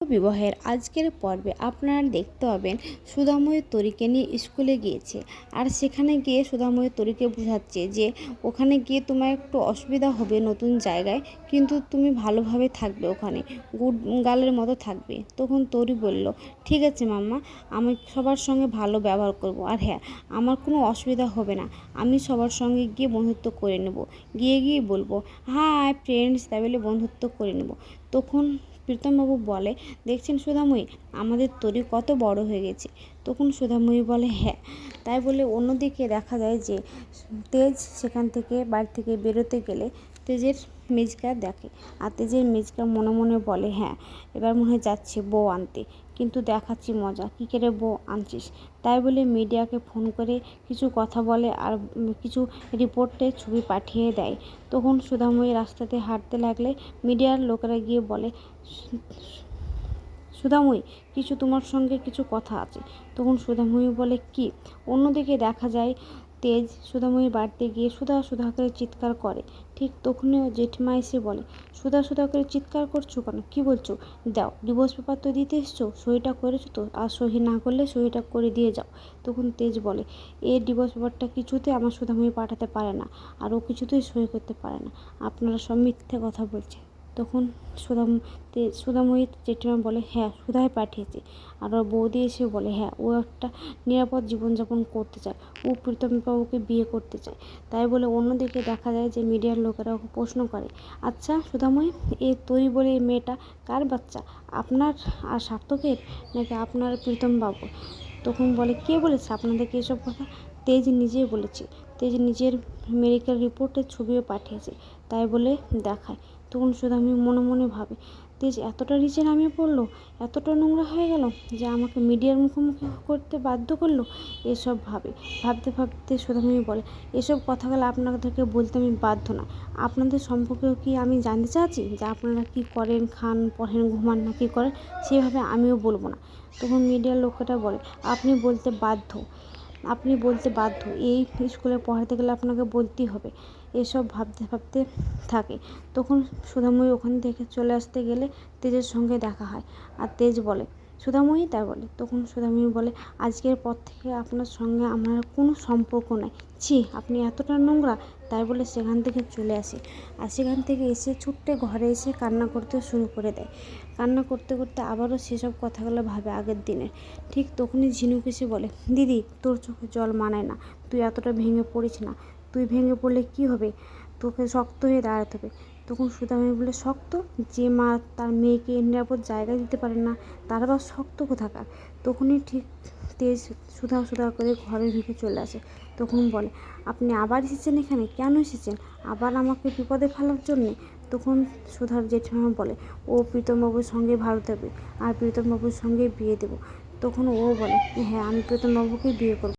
বিবাহের আজকের পর্বে আপনারা দেখতে পাবেন সুধাময়ী তরিকে নিয়ে স্কুলে গিয়েছে। আর সেখানে গিয়ে সুধাময়ী তরিকে বোঝাচ্ছে যে ওখানে গিয়ে তোমার একটু অসুবিধা হবে নতুন জায়গায়, কিন্তু তুমি ভালোভাবে থাকবে ওখানে, গুড গালের মতো থাকবে। তখন তরি বলল, ঠিক আছে মাম্মা, আমি সবার সঙ্গে ভালো ব্যবহার করব। আর হ্যাঁ আমার কোনো অসুবিধা হবে না, আমি সবার সঙ্গে গিয়ে বন্ধুত্ব করে নেব। গিয়ে গিয়ে বলব, হাই ফ্রেন্ডস তাই বলে বন্ধুত্ব করে নেব। তখন প্রীতমবাবু বলে, দেখছেন সুধাময়ী, আমাদের তরি কত বড় হয়ে গেছে। তখন সুধাময়ী বলে হ্যাঁ। তাই বলে অন্যদিকে দেখা যায় যে তেজ সেখান থেকে বাড়ি থেকে বেরোতে গেলে তেজের মেজকা দেখে। আর তেজের মেজকা মনে মনে বলে হ্যাঁ এবার মনে হয় যাচ্ছে বউ আনতে। কিন্তু দেখাচ্ছি মজা। কী করে বউ আনছিস? তাই বলে মিডিয়াকে ফোন করে কিছু কথা বলে আর কিছু রিপোর্টে ছবি পাঠিয়ে দেয়। তখন সুধাময়ী রাস্তাতে হাঁটতে লাগলে মিডিয়ার লোকেরা গিয়ে বলে, সুধাময়ী, কিছু তোমার সঙ্গে কিছু কথা আছে। তখন সুধাময়ী বলে, কি? অন্যদিকে দেখা যায় তেজ সুধাময়ীর বাড়িতে গিয়ে সুধা সুধা করে চিৎকার করে। ঠিক তখনই ও জেঠিমা এসে বলে, সুধা সুধা করে চিৎকার করছ কেন? কি বলছো? দাও ডিভোর্স পেপার তো দিতে এসছো, সইটা করেছ তো? আর সহি না করলে সইটা করে দিয়ে যাও। তখন তেজ বলে এই ডিভোর্স পেপারটা কিছুতে আমার সুধাময়ী পাঠাতে পারে না, আর ও কিছুতেই সই করতে পারে না। আপনারা সব মিথ্যে কথা বলছে তখন সুদাম তে- সুধাময়ীর জেঠিমা বলে হ্যাঁ সুধাই পাঠিয়েছে। আর ওর বৌদি এসে বলে হ্যাঁ ও একটা নিরাপদ জীবনযাপন করতে চায়। ও প্রীতমবাবুকে বিয়ে করতে চায়। তাই বলে অন্যদিকে দেখা যায় যে মিডিয়ার লোকেরা ওকে প্রশ্ন করে আচ্ছা সুধাময়ী এ তৈরি বলে এই মেয়েটা কার বাচ্চা? আপনার আর সার্থকের নাকি আপনার প্রীতমবাবু? তখন বলে, কে বলেছে? আপনাদেরকে এসব কথা? তেজ নিজেই বলেছে। তেজ নিজের মেডিকেল রিপোর্টের ছবিও পাঠিয়েছে। তাই বলে দেখায়। তখন আমি মনে মনে ভাবে, তেজ, এতটা নিচে নামিয়ে পড়ল? এতটা নোংরা হয়ে গেল যে আমাকে মিডিয়ার মুখোমুখি করতে বাধ্য করল? এসব ভাবে, ভাবতে ভাবতে সুধাময়ী বলে, এসব কথাগুলো আপনাদেরকে বলতে আমি বাধ্য না। আপনাদের সম্পর্কেও কি আমি জানতে চাচ্ছি যে আপনারা কি করেন, খান, পড়েন, ঘুমান না কী করেন? সেভাবে আমিও বলব না। তখন মিডিয়ার লোকেরা বলে, আপনি বলতে বাধ্য। আপনি বলতে বাধ্য। এই স্কুলে পড়াতে গেলে আপনাকে বলতেই হবে। এসব ভাবতে ভাবতে থাকে। তখন সুধাময়ী ওখান থেকে চলে আসতে গেলে তেজের সঙ্গে দেখা হয়। আর তেজ বলে সুধাময়ী তাই বলে। তখন সুধাময়ী বলে, আজকের পর থেকে আপনার সঙ্গে আমার কোনো সম্পর্ক নাই। ছি, আপনি এতটা নোংরা? তাই বলে সেখান থেকে চলে আসে। আর সেখান থেকে এসে ছুট্টে ঘরে এসে কান্না করতে শুরু করে দেয়। কান্না করতে করতে আবারও সেসব কথাগুলো ভাবে আগের দিনের। ঠিক তখনই ঝিনুক এসে বলে, দিদি, তোর চোখে জল মানায় না। তুই এতটা ভেঙে পড়িস না। তুই ভেঙে পড়লে কি হবে? তোকে শক্ত হয়ে দাঁড়াতে হবে। তখন সুদামণি বলে শক্ত? যে মা তার মেয়েকে নিরাপদ জায়গা দিতে পারে না, তার আবার শক্ত কোথাকার? তখনই ঠিক তেজ সুধা সুধা করে ঘরে ঢুকে চলে আসে। তখন বলে, আপনি আবার এসেছেন এখানে? কেন এসেছেন? আবার আমাকে বিপদে ফেলার জন্যে? তখন সুধার জেঠিমা বলে, ও প্রীতমবাবুর সঙ্গে ভালো থাকবে আর প্রীতমবাবুর সঙ্গে বিয়ে দেবো। তখন ও বলে হ্যাঁ আমি প্রীতমবাবুকে বিয়ে করব।